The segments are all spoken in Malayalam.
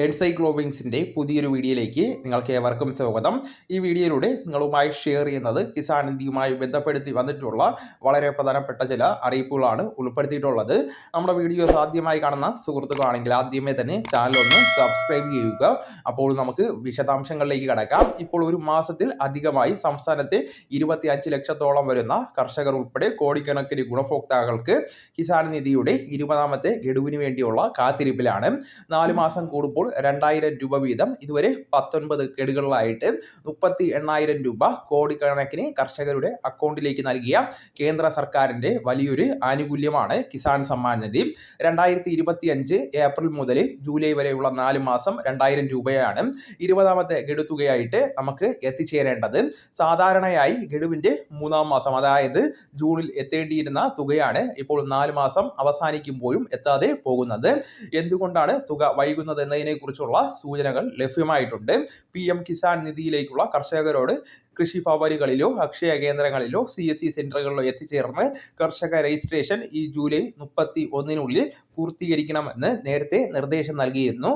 എൻസൈക്ലോവിങ്സിന്റെ പുതിയൊരു വീഡിയോയിലേക്ക് നിങ്ങൾക്ക് ഏവർക്കും സ്വാഗതം. ഈ വീഡിയോയിലൂടെ നിങ്ങളുമായി ഷെയർ ചെയ്യുന്നത് കിസാൻ നിധിയുമായി ബന്ധപ്പെടുത്തി വന്നിട്ടുള്ള വളരെ പ്രധാനപ്പെട്ട ചില അറിയിപ്പുകളാണ് ഉൾപ്പെടുത്തിയിട്ടുള്ളത്. നമ്മുടെ വീഡിയോ സാധ്യമായി കാണുന്ന സുഹൃത്തുക്കളാണെങ്കിൽ ആദ്യമേ തന്നെ ചാനൽ ഒന്ന് സബ്സ്ക്രൈബ് ചെയ്യുക. അപ്പോൾ നമുക്ക് വിശദാംശങ്ങളിലേക്ക് കടക്കാം. ഇപ്പോൾ ഒരു മാസത്തിൽ അധികമായി സംസ്ഥാനത്തെ ഇരുപത്തി ലക്ഷത്തോളം വരുന്ന കർഷകർ ഉൾപ്പെടെ കോടിക്കണക്കിന് ഗുണഭോക്താക്കൾക്ക് കിസാൻ നിധിയുടെ ഇരുപതാമത്തെ ഗഡുവിന് വേണ്ടിയുള്ള കാത്തിരിപ്പിലാണ്. നാല് മാസം കൂടുമ്പോൾ രണ്ടായിരം രൂപ വീതം ഇതുവരെ പത്തൊൻപത് കേടുകളിലായിട്ട് മുപ്പത്തി എണ്ണായിരം രൂപ കോടിക്കണക്കിന് കർഷകരുടെ അക്കൗണ്ടിലേക്ക് നൽകിയ കേന്ദ്ര സർക്കാരിന്റെ വലിയൊരു ആനുകൂല്യമാണ് കിസാൻ സമ്മാൻ നിധി. രണ്ടായിരത്തി ഇരുപത്തി അഞ്ച് ഏപ്രിൽ മുതൽ ജൂലൈ വരെയുള്ള നാല് മാസം രണ്ടായിരം രൂപയാണ് ഇരുപതാമത്തെ ഗഡു തുകയായിട്ട് നമുക്ക് എത്തിച്ചേരേണ്ടത്. സാധാരണയായി ഗഡുവിന്റെ മൂന്നാം മാസം അതായത് ജൂണിൽ എത്തേണ്ടിയിരുന്ന തുകയാണ് ഇപ്പോൾ നാല് മാസം അവസാനിക്കുമ്പോഴും എത്താതെ പോകുന്നത്. എന്തുകൊണ്ടാണ് തുക വൈകുന്നത് എന്നതിനെ കുറിച്ചുള്ള സൂചനകൾ ലഭ്യമായിട്ടുണ്ട്. പി എം കിസാൻ നിധിയിലേക്കുള്ള കർഷകരോട് കൃഷി ഭവനുകളിലോ അക്ഷയ കേന്ദ്രങ്ങളിലോ സി എസ് സി സെന്ററുകളിലോ എത്തിച്ചേർന്ന് കർഷക രജിസ്ട്രേഷൻ ഈ ജൂലൈ മുപ്പത്തി ഒന്നിനുള്ളിൽ പൂർത്തീകരിക്കണമെന്ന് നേരത്തെ നിർദ്ദേശം നൽകിയിരുന്നു.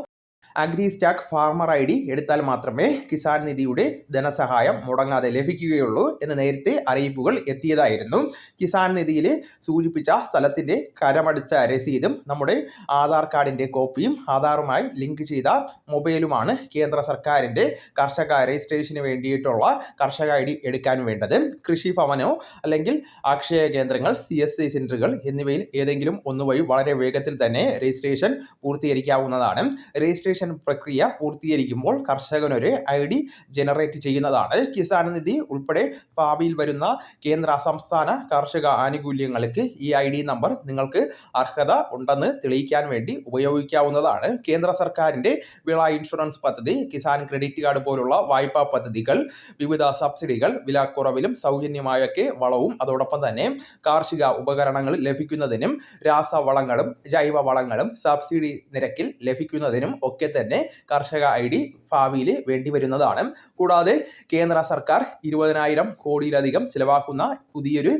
Agri stack farmer I D എടുത്താൽ മാത്രമേ കിസാൻ നിധിയുടെ ധനസഹായം മുടങ്ങാതെ ലഭിക്കുകയുള്ളൂ എന്ന് നേരത്തെ അറിയിപ്പുകൾ എത്തിയതായിരുന്നു. കിസാൻ നിധിയിൽ സൂചിപ്പിച്ച സ്ഥലത്തിന്റെ കരമടിച്ച രസീതും നമ്മുടെ ആധാർ കാർഡിന്റെ കോപ്പിയും ആധാറുമായി ലിങ്ക് ചെയ്ത മൊബൈലുമാണ് കേന്ദ്ര സർക്കാരിന്റെ കർഷക രജിസ്ട്രേഷന് വേണ്ടിയിട്ടുള്ള കർഷക ഐ ഡി എടുക്കാൻ വേണ്ടത്. കൃഷി ഭവനോ അല്ലെങ്കിൽ അക്ഷയ കേന്ദ്രങ്ങൾ സി എസ് സി സെന്ററുകൾ എന്നിവയിൽ ഏതെങ്കിലും ഒന്നുവഴി വളരെ വേഗത്തിൽ തന്നെ രജിസ്ട്രേഷൻ പൂർത്തീകരിക്കാവുന്നതാണ്. രജിസ്ട്രേഷൻ പ്രക്രിയ പൂർത്തീകരിക്കുമ്പോൾ കർഷകനൊരു ഐ ഡി ജനറേറ്റ് ചെയ്യുന്നതാണ്. കിസാൻ നിധി ഉൾപ്പെടെ ഭാവിയിൽ വരുന്ന കേന്ദ്ര സംസ്ഥാന കാർഷിക ആനുകൂല്യങ്ങൾക്ക് ഈ ഐ ഡി നമ്പർ നിങ്ങൾക്ക് അർഹത ഉണ്ടെന്ന് തെളിയിക്കാൻ വേണ്ടി ഉപയോഗിക്കാവുന്നതാണ്. കേന്ദ്ര സർക്കാരിന്റെ വിള ഇൻഷുറൻസ് പദ്ധതി കിസാൻ ക്രെഡിറ്റ് കാർഡ് പോലുള്ള വായ്പാ പദ്ധതികൾ വിവിധ സബ്സിഡികൾ വിലക്കുറവിലും സൗജന്യമായൊക്കെ വളവും അതോടൊപ്പം തന്നെ കാർഷിക ഉപകരണങ്ങൾ ലഭിക്കുന്നതിനും രാസവളങ്ങളും ജൈവ വളങ്ങളും സബ്സിഡി നിരക്കിൽ ലഭിക്കുന്നതിനും ഒക്കെ തന്നെ കർഷക ഐ ഡി ഭാവിയിൽ വേണ്ടി വരുന്നതാണ്. കൂടാതെ കേന്ദ്ര സർക്കാർ ഇരുപതിനായിരം കോടിയിലധികം ചിലവാക്കുന്ന പുതിയൊരു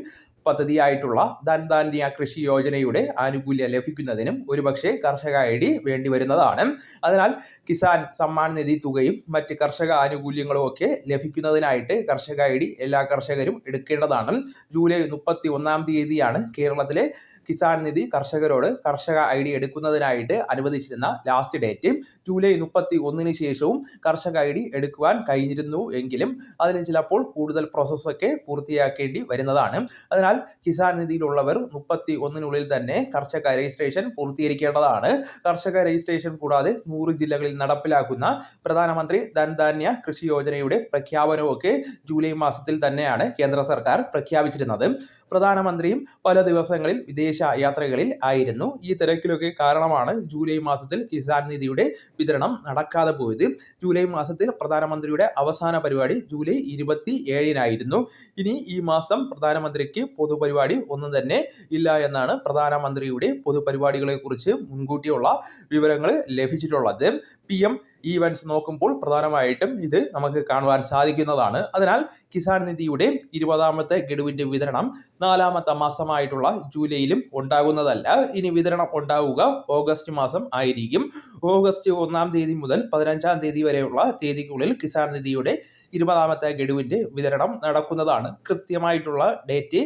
പദ്ധതിയായിട്ടുള്ള ധൻധാന്യ കൃഷി യോജനയുടെ ആനുകൂല്യം ലഭിക്കുന്നതിനും ഒരുപക്ഷെ കർഷക ഐ ഡി വേണ്ടി വരുന്നതാണ്. അതിനാൽ കിസാൻ സമ്മാൻ നിധി തുകയും മറ്റ് കർഷക ആനുകൂല്യങ്ങളും ഒക്കെ ലഭിക്കുന്നതിനായിട്ട് കർഷക ഐ ഡി എല്ലാ കർഷകരും എടുക്കേണ്ടതാണ്. ജൂലൈ മുപ്പത്തി ഒന്നാം തീയതിയാണ് കേരളത്തിലെ കിസാൻ നിധി കർഷകരോട് കർഷക ഐ ഡി എടുക്കുന്നതിനായിട്ട് അനുവദിച്ചിരുന്ന ലാസ്റ്റ് ഡേറ്റ്. ജൂലൈ മുപ്പത്തി ഒന്നിന് ശേഷവും കർഷക ഐ ഡി എടുക്കുവാൻ കഴിഞ്ഞിരുന്നു എങ്കിലും അതിന് ചിലപ്പോൾ കൂടുതൽ പ്രോസസ്സൊക്കെ പൂർത്തിയാക്കേണ്ടി വരുന്നതാണ്. അതിനാൽ കിസാൻ നിധിയിലുള്ളവർ മുപ്പത്തി ഒന്നിനുള്ളിൽ തന്നെ കർഷക രജിസ്ട്രേഷൻ പൂർത്തീകരിക്കേണ്ടതാണ്. കർഷക രജിസ്ട്രേഷൻ കൂടാതെ നൂറ് ജില്ലകളിൽ നടപ്പിലാക്കുന്ന പ്രധാനമന്ത്രി ധൻധാന്യ കൃഷി യോജനയുടെ പ്രഖ്യാപനമൊക്കെ ജൂലൈ മാസത്തിൽ തന്നെയാണ് കേന്ദ്ര സർക്കാർ പ്രഖ്യാപിച്ചിരുന്നത്. പ്രധാനമന്ത്രിയും പല ദിവസങ്ങളിൽ വിദേശ യാത്രകളിൽ ആയിരുന്നു. ഈ തിരക്കിലൊക്കെ കാരണമാണ് ജൂലൈ മാസത്തിൽ കിസാൻ നിധിയുടെ വിതരണം നടക്കാതെ പോയത്. ജൂലൈ മാസത്തിൽ പ്രധാനമന്ത്രിയുടെ അവസാന പരിപാടി ജൂലൈ ഇരുപത്തി ഏഴിനായിരുന്നു ഇനി ഈ മാസം പ്രധാനമന്ത്രിക്ക് പൊതുപരിപാടി ഒന്നും തന്നെ ഇല്ല എന്നാണ് പ്രധാനമന്ത്രിയുടെ പൊതുപരിപാടികളെക്കുറിച്ച് മുൻകൂട്ടിയുള്ള വിവരങ്ങൾ ലഭിച്ചിട്ടുള്ളത്. പി എം ഈവൻസ് നോക്കുമ്പോൾ പ്രധാനമായിട്ടും ഇത് നമുക്ക് കാണുവാൻ സാധിക്കുന്നതാണ്. അതിനാൽ കിസാൻ നിധിയുടെ ഇരുപതാമത്തെ ഗഡുവിന്റെ വിതരണം നാലാമത്തെ മാസമായിട്ടുള്ള ജൂലൈയിലും ഉണ്ടാകുന്നതല്ല. ഇനി വിതരണം ഉണ്ടാവുക ഓഗസ്റ്റ് മാസം ആയിരിക്കും. ഓഗസ്റ്റ് ഒന്നാം തീയതി മുതൽ പതിനഞ്ചാം തീയതി വരെയുള്ള തീയതിക്കുള്ളിൽ കിസാൻ നിധിയുടെ ഇരുപതാമത്തെ ഗഡുവിന്റെ വിതരണം നടക്കുന്നതാണ്. കൃത്യമായിട്ടുള്ള ഡേറ്റ്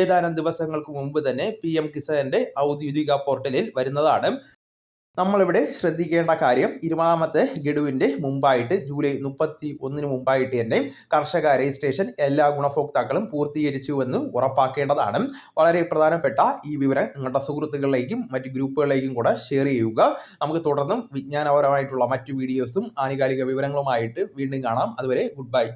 ഏതാനും ദിവസങ്ങൾക്ക് മുമ്പ് തന്നെ പി എം കിസാന്റെ ഔദ്യോഗിക പോർട്ടലിൽ വരുന്നതാണ്. നമ്മളിവിടെ ശ്രദ്ധിക്കേണ്ട കാര്യം ഇരുപതാമത്തെ ഗഡുവിന്റെ മുമ്പായിട്ട് ജൂലൈ മുപ്പത്തി ഒന്നിന് മുമ്പായിട്ട് തന്നെ കർഷക രജിസ്ട്രേഷൻ എല്ലാ ഗുണഭോക്താക്കളും പൂർത്തീകരിച്ചുവെന്ന് ഉറപ്പാക്കേണ്ടതാണ്. വളരെ പ്രധാനപ്പെട്ട ഈ വിവരം നിങ്ങളുടെ സുഹൃത്തുക്കളിലേക്കും മറ്റ് ഗ്രൂപ്പുകളിലേക്കും കൂടെ ഷെയർ ചെയ്യുക. നമുക്ക് തുടർന്നും വിജ്ഞാനപരമായിട്ടുള്ള മറ്റു വീഡിയോസും ആനുകാലിക വിവരങ്ങളുമായിട്ട് വീണ്ടും കാണാം. അതുവരെ ഗുഡ് ബൈ